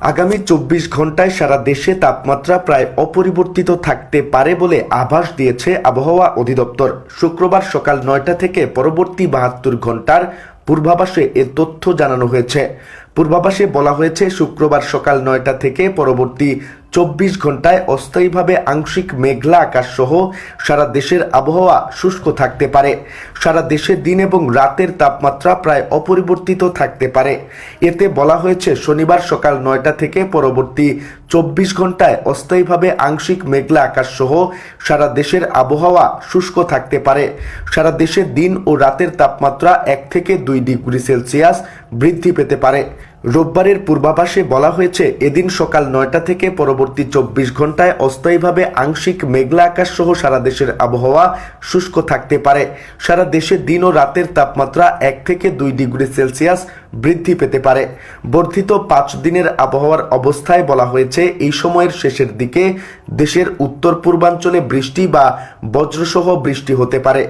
আগামী চব্বিশ ঘন্টায় সারা দেশে তাপমাত্রা প্রায় অপরিবর্তিত থাকতে পারে বলে আভাস দিয়েছে আবহাওয়া অধিদপ্তর। শুক্রবার সকাল নয়টা থেকে পরবর্তী বাহাত্তর ঘণ্টার পূর্বাভাসে এ তথ্য জানানো হয়েছে। পূর্বাভাসে বলা হয়েছে, শুক্রবার সকাল নয়টা থেকে পরবর্তী চব্বিশ ঘন্টায় অস্থায়ীভাবে আংশিক মেঘলা আকাশ সহ সারা দেশের আবহাওয়া শুষ্ক থাকতে পারে। সারা দেশে দিন এবং রাতের তাপমাত্রা প্রায় অপরিবর্তিত থাকতে পারে। এতে বলা হয়েছে, শনিবার সকাল নয়টা থেকে পরবর্তী চব্বিশ ঘন্টায় অস্থায়ীভাবে আংশিক মেঘলা আকাশ সহ সারা দেশের আবহাওয়া শুষ্ক থাকতে পারে। সারা দেশে দিন ও রাতের তাপমাত্রা এক থেকে দুই ডিগ্রি সেলসিয়াস বৃদ্ধি পেতে পারে। রোববারের পূর্বাভাসে বলা হয়েছে, এদিন সকাল নয়টা থেকে পরবর্তী চব্বিশ ঘন্টায় অস্থায়ীভাবে আংশিক মেঘলা আকাশ সহ সারা দেশের আবহাওয়া শুষ্ক থাকতে পারে। সারা দেশে দিন ও রাতের তাপমাত্রা এক থেকে দুই ডিগ্রি সেলসিয়াস বৃদ্ধি পেতে পারে। বর্ধিত পাঁচ দিনের আবহাওয়ার অবস্থায় বলা হয়েছে, এই সময়ের শেষের দিকে দেশের উত্তর পূর্বাঞ্চলে বৃষ্টি বা বজ্রসহ বৃষ্টি হতে পারে।